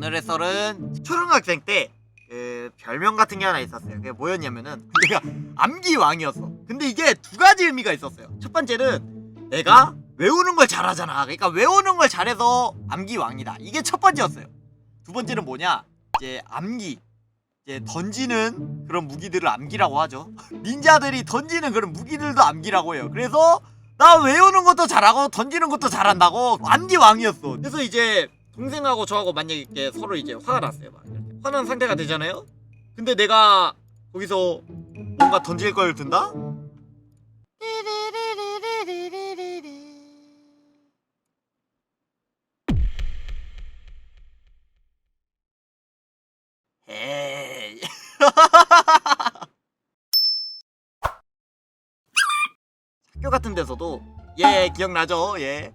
오늘의 썰은 초등학생 때 그 별명 같은 게 하나 있었어요. 그게 뭐였냐면은 내가 암기 왕이었어. 근데 이게 두 가지 의미가 있었어요. 첫 번째는 내가 외우는 걸 잘하잖아. 그러니까 외우는 걸 잘해서 암기 왕이다. 이게 첫 번째였어요. 두 번째는 뭐냐? 이제 암기. 이제 던지는 그런 무기들을 암기라고 하죠. 닌자들이 던지는 그런 무기들도 암기라고 해요. 그래서 나 외우는 것도 잘하고 던지는 것도 잘한다고 암기 왕이었어. 그래서 이제 동생하고 저하고 만약에 이렇게 서로 이제 화가 났어요. 막 이렇게 화난 상태가 되잖아요. 근데 내가 거기서 뭔가 던질 걸 든다? 에이. 학교 같은 데서도 얘 기억나죠? 얘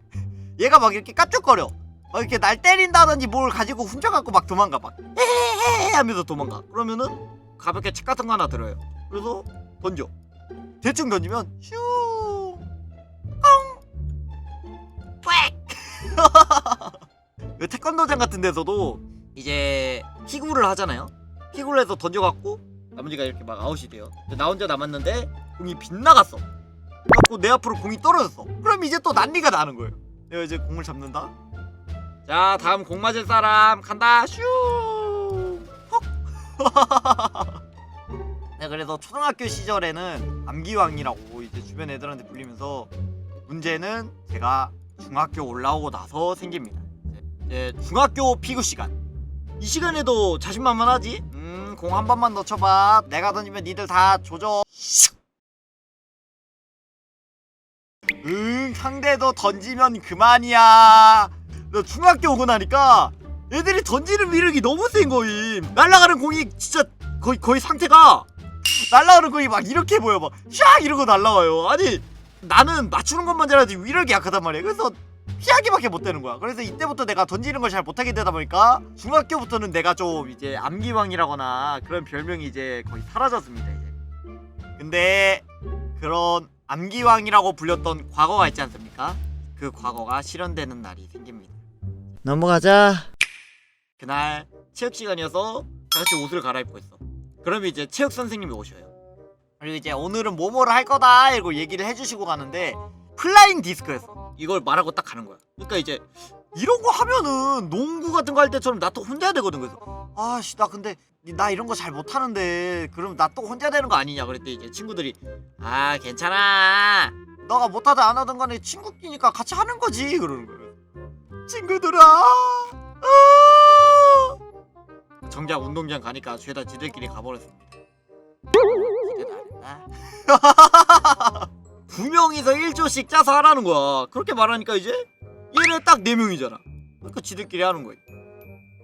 얘가 막 이렇게 깝죽거려 막 이렇게 날 때린다든지 뭘 가지고 훔쳐갖고 막 도망가 막. 헤헤헤 하면서 도망가. 그러면은 가볍게 책 같은 거 하나 들어요. 그래서 던져. 대충 던지면 슈! 꽁! 꽥! 태권도장 같은 데서도 이제 피구를 하잖아요. 피구를 해서 던져갖고 나머지가 이렇게 막 아웃이 돼요. 나 혼자 남았는데 공이 빗나갔어. 그래갖고 내 앞으로 공이 떨어졌어. 그럼 이제 또 난리가 나는 거예요. 내가 이제 공을 잡는다 자 다음 공 맞을 사람 간다. 슈! 헉. 네 그래서 초등학교 시절에는 암기왕이라고 이제 주변 애들한테 불리면서 문제는 제가 중학교 올라오고 나서 생깁니다. 이제 중학교 피구 시간. 이 시간에도 자신만만하지? 음 공 한 번만 넣쳐봐. 내가 던지면 니들 다 조져. 응 상대도 던지면 그만이야 나 중학교 오고 나니까 애들이 던지는 위력이 너무 센 거임. 날아가는 공이 진짜 거의 거의 상태가 날아가는 공이 막 이렇게 보여. 막샥 이러고 날아와요. 아니 나는 맞추는 것만 잘하지 위력이 약하단 말이야. 그래서 피하기밖에 못 되는 거야. 그래서 이때부터 내가 던지는 걸 잘 못하게 되다 보니까 중학교부터는 내가 좀 이제 암기왕이라거나 그런 별명이 이제 거의 사라졌습니다 이제. 근데 그런 암기왕이라고 불렸던 과거가 있지 않습니까? 그 과거가 실현되는 날이 생깁니다. 넘어가자. 그날 체육 시간이어서 다 같이 옷을 갈아입고 있어. 그러면 이제 체육 선생님이 오셔요. 그리고 이제 오늘은 뭐뭐를 할 거다 이러고 얘기를 해주시고 가는데 플라잉 디스크였어. 이걸 말하고 딱 가는 거야. 그러니까 이제 이런 거 하면은 농구 같은 거 할 때처럼 나 또 혼자 해야 되거든. 그래서 아씨 나 근데 나 이런 거 잘 못하는데 그럼 나 또 혼자 되는 거 아니냐 그랬더니 이제 친구들이 아 괜찮아 너가 못하든 안 하든 간에 친구끼니까 같이 하는 거지 그러는 거예요 친구들아 아! 정작 운동장 가니까 죄다 지들끼리 가버렸습니다? 두 명이서 1조씩 짜서 하라는 거야 그렇게 말하니까 이제 얘네 딱 4명이잖아 그러니까 지들끼리 하는 거야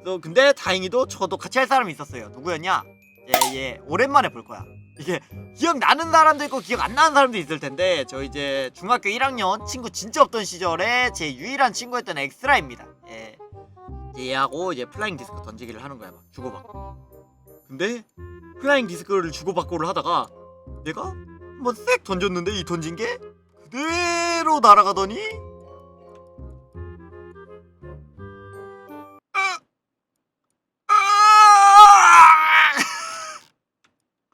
너 근데 다행히도 저도 같이 할 사람이 있었어요. 누구였냐? 예, 예, 오랜만에 볼 거야. 이게 기억 나는 사람도 있고 기억 안 나는 사람도 있을 텐데 저 이제 중학교 1학년 친구 진짜 없던 시절에 제 유일한 친구였던 엑스라입니다. 예, 얘하고 이제 플라잉 디스크 던지기를 하는 거야, 막 주고받고. 근데 플라잉 디스크를 주고받고를 하다가 내가 한번 쓱 던졌는데 이 던진 게 그대로 날아가더니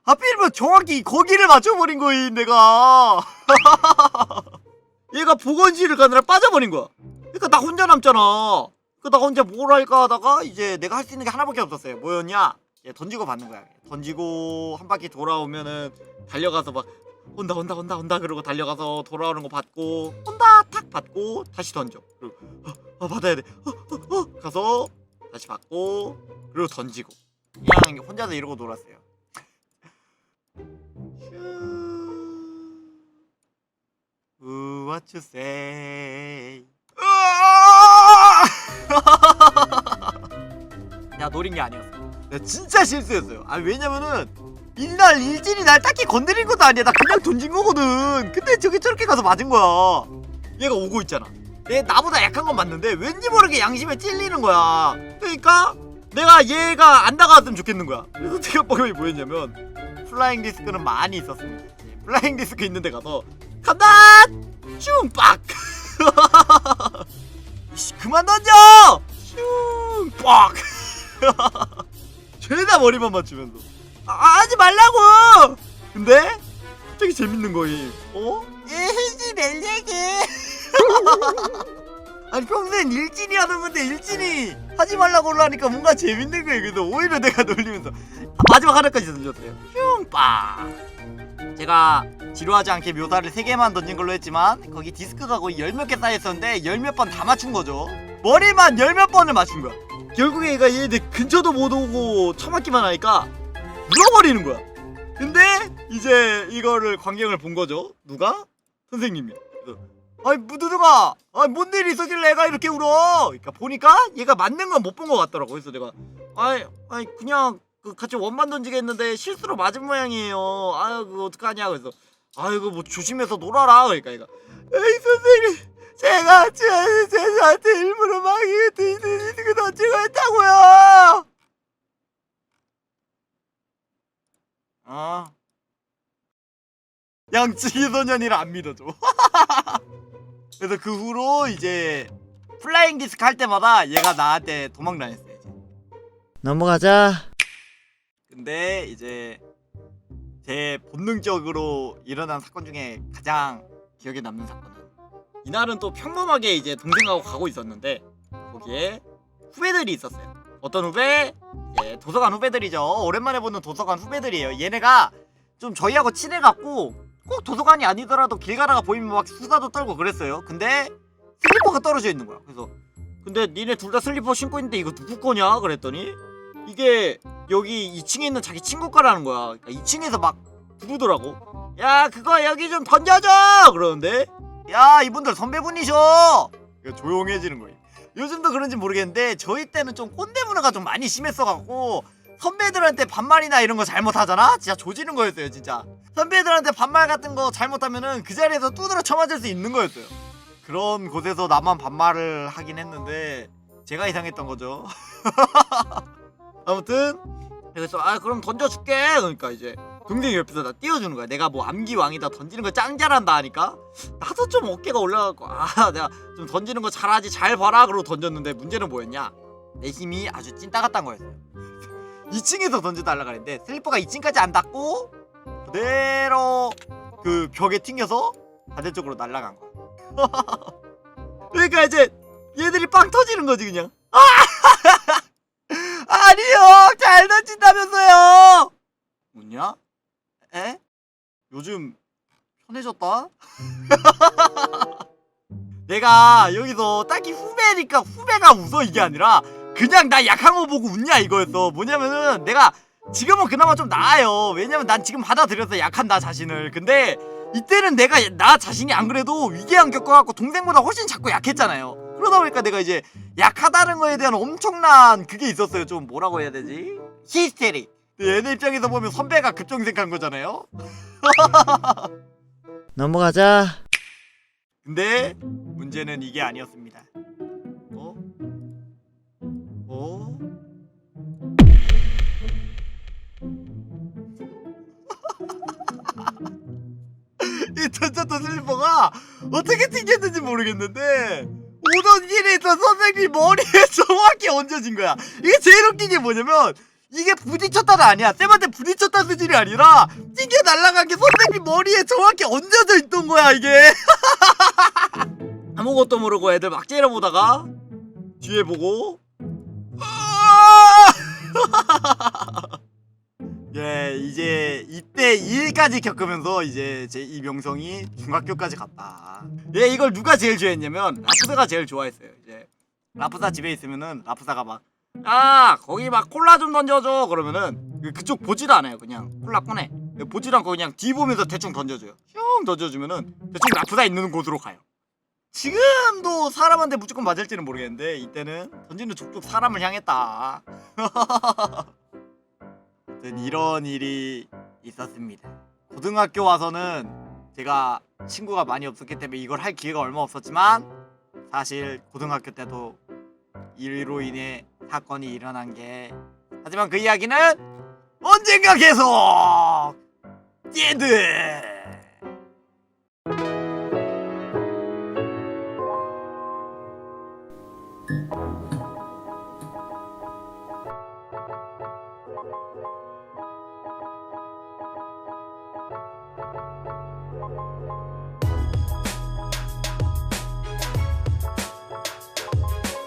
하필이면 정확히 거기를 맞춰버린 거임 내가. 얘가 보건실을 가느라 빠져버린 거야. 그러니까 나 혼자 남잖아. 그러니까 나 혼자 뭘 할까 하다가 이제 내가 할 수 있는 게 하나밖에 없었어요. 뭐였냐? 얘 던지고 받는 거야. 던지고 한 바퀴 돌아오면은 달려가서 막 온다 온다 온다 온다 그러고 달려가서 돌아오는 거 받고 온다 탁 받고 다시 던져. 그리고 어, 어 받아야 돼. 어, 어, 어. 가서 다시 받고 그리고 던지고. 그냥 혼자서 이러고 놀았어요 what you say? 야 노린 게 아니었어. 나 진짜 실수였어요. 아 왜냐면은 이날 일진이 날 딱히 건드린 것도 아니야. 나 그냥 던진 거거든. 근데 저기 저렇게 가서 맞은 거야. 얘가 오고 있잖아. 얘 나보다 약한 건 맞는데 왠지 모르게 양심에 찔리는 거야. 그러니까 내가 얘가 안 다가왔으면 좋겠는 거야. 그래서 제가 방법이 뭐였냐면 플라잉 디스크는 많이 있었습니다. 예, 플라잉 디스크 있는 데 가서 간다! 슝! 빡! 이씨, 그만 던져! 슝! 빡! 죄다 머리만 맞추면서 아, 하지 말라고 근데 갑자기 재밌는 거임 어? 에헤지 멜레게 아니 평소엔 일진이 하던 건데 일진이 하지 말라고 하니까 뭔가 재밌는 거예요 그래서 오히려 내가 놀리면서 아, 마지막 하나까지 던졌어요 흉빠 제가 지루하지 않게 묘사를 3개만 던진 걸로 했지만 거기 디스크가 거의 열 몇 개 쌓여있었는데 열 몇 번 다 맞춘 거죠. 머리만 열 몇 번을 맞춘 거야. 결국에 얘가 얘들 근처도 못 오고 처맞기만 하니까 물어버리는 거야. 근데 이제 이거를 광경을 본 거죠. 누가? 선생님이. 아이 무두두가 아이 뭔 일이 있었길래? 애가 이렇게 울어. 그러니까 보니까 얘가 맞는 건 못 본 것 같더라고. 그래서 내가 아이 아이 그냥 그 같이 원반 던지겠는데 실수로 맞은 모양이에요. 아유 그거 어떡하냐? 그래서 아이고 뭐 조심해서 놀아라. 그러니까 얘가 에이 선생님 제가 제, 제한테 일부러 막 이거 던지고 했다고요. 어 양치기 소년이라 안 믿어줘. 그래서 그 후로 이제 플라잉 디스크 할 때마다 얘가 나한테 도망 다녔어요. 넘어가자. 근데 이제 제 본능적으로 일어난 사건 중에 가장 기억에 남는 사건은 이날은 또 평범하게 이제 동생하고 가고 있었는데 거기에 후배들이 있었어요. 어떤 후배? 이제 도서관 후배들이죠. 오랜만에 보는 도서관 후배들이에요. 얘네가 좀 저희하고 친해갖고 꼭 도서관이 아니더라도 길 가다가 보이면 막 수다도 떨고 그랬어요. 근데 슬리퍼가 떨어져 있는 거야. 그래서 근데 니네 둘 다 슬리퍼 신고 있는데 이거 누구 거냐? 그랬더니 이게 여기 2층에 있는 자기 친구 거라는 거야. 그러니까 2층에서 막 부르더라고. 야 그거 여기 좀 던져줘 그러는데 야 이분들 선배분이셔. 조용해지는 거예요. 요즘도 그런지 모르겠는데 저희 때는 좀 꼰대 문화가 좀 많이 심했어갖고 선배들한테 반말이나 이런 거 잘못하잖아? 진짜 조지는 거였어요 진짜 선배들한테 반말 같은 거 잘못하면은 그 자리에서 두드려 쳐맞을 수 있는 거였어요 그런 곳에서 나만 반말을 하긴 했는데 제가 이상했던 거죠 아무튼 그래서 아 그럼 던져줄게. 그러니까 이제 동생이 옆에서 나 띄워주는 거야. 내가 뭐 암기왕이다 던지는 거 짱 잘한다 하니까. 나도 좀 어깨가 올라가고 아 내가 좀 던지는 거 잘하지 잘 봐라. 그러고 던졌는데 문제는 뭐였냐? 내 힘이 아주 찐따 같단 거였어요. 2층에서 던져달라 그랬는데 슬리퍼가 2층까지 안 닿고 그대로 그 벽에 튕겨서 반대쪽으로 날아간 거야. 그러니까 이제 얘들이 빵 터지는 거지 그냥 아! 아니요 잘 던진다면서요 뭐냐? 에? 요즘 편해졌다? 내가 여기서 딱히 후배니까 후배가 웃어 이게 아니라 그냥 나 약한 거 보고 웃냐 이거였어 뭐냐면은 내가 지금은 그나마 좀 나아요 왜냐면 난 지금 받아들였어 약한 나 자신을 근데 이때는 내가 나 자신이 안 그래도 위기감 겪어갖고 동생보다 훨씬 작고 약했잖아요 그러다 보니까 내가 이제 약하다는 거에 대한 엄청난 그게 있었어요 좀 뭐라고 해야 되지? 히스테리 얘네 입장에서 보면 선배가 급정생한 거잖아요 넘어가자. 근데 문제는 이게 아니었습니다. 어? 어? 이 던졌던 슬리퍼가 어떻게 튕겼는지 모르겠는데 길에 있던 선생님 머리에 정확히 얹어진 거야. 이게 제일 웃긴 게 뭐냐면 이게 부딪혔다가 아니야. 쌤한테 부딪혔다 수준이 아니라 튕겨 날아간 게 선생님 머리에 정확히 얹어져 있던 거야 이게. 아무것도 모르고 애들 막 째려보다가 뒤에 보고 아! 예 이제 이때 이 일까지 겪으면서 이제 제 이 명성이 중학교까지 갔다. 예 이걸 누가 제일 좋아했냐면 라프사가 제일 좋아했어요 이제. 라프사 집에 있으면은 라프사가 막 아 거기 막 콜라 좀 던져줘. 그러면은 그- 그쪽 보지도 않아요 그냥. 콜라 꺼내. 보지도 않고 그냥 뒤 보면서 대충 던져줘요. 슝 던져주면은 대충 라프사 있는 곳으로 가요. 지금도 사람한테 무조건 맞을지는 모르겠는데 이때는 던지는 족족 사람을 향했다. 아무튼 이런 일이 있었습니다. 고등학교 와서는 제가 친구가 많이 없었기 때문에 이걸 할 기회가 얼마 없었지만 사실 고등학교 때도 이로 인해 사건이 일어난 게 하지만 그 이야기는 언젠가 계속 띠드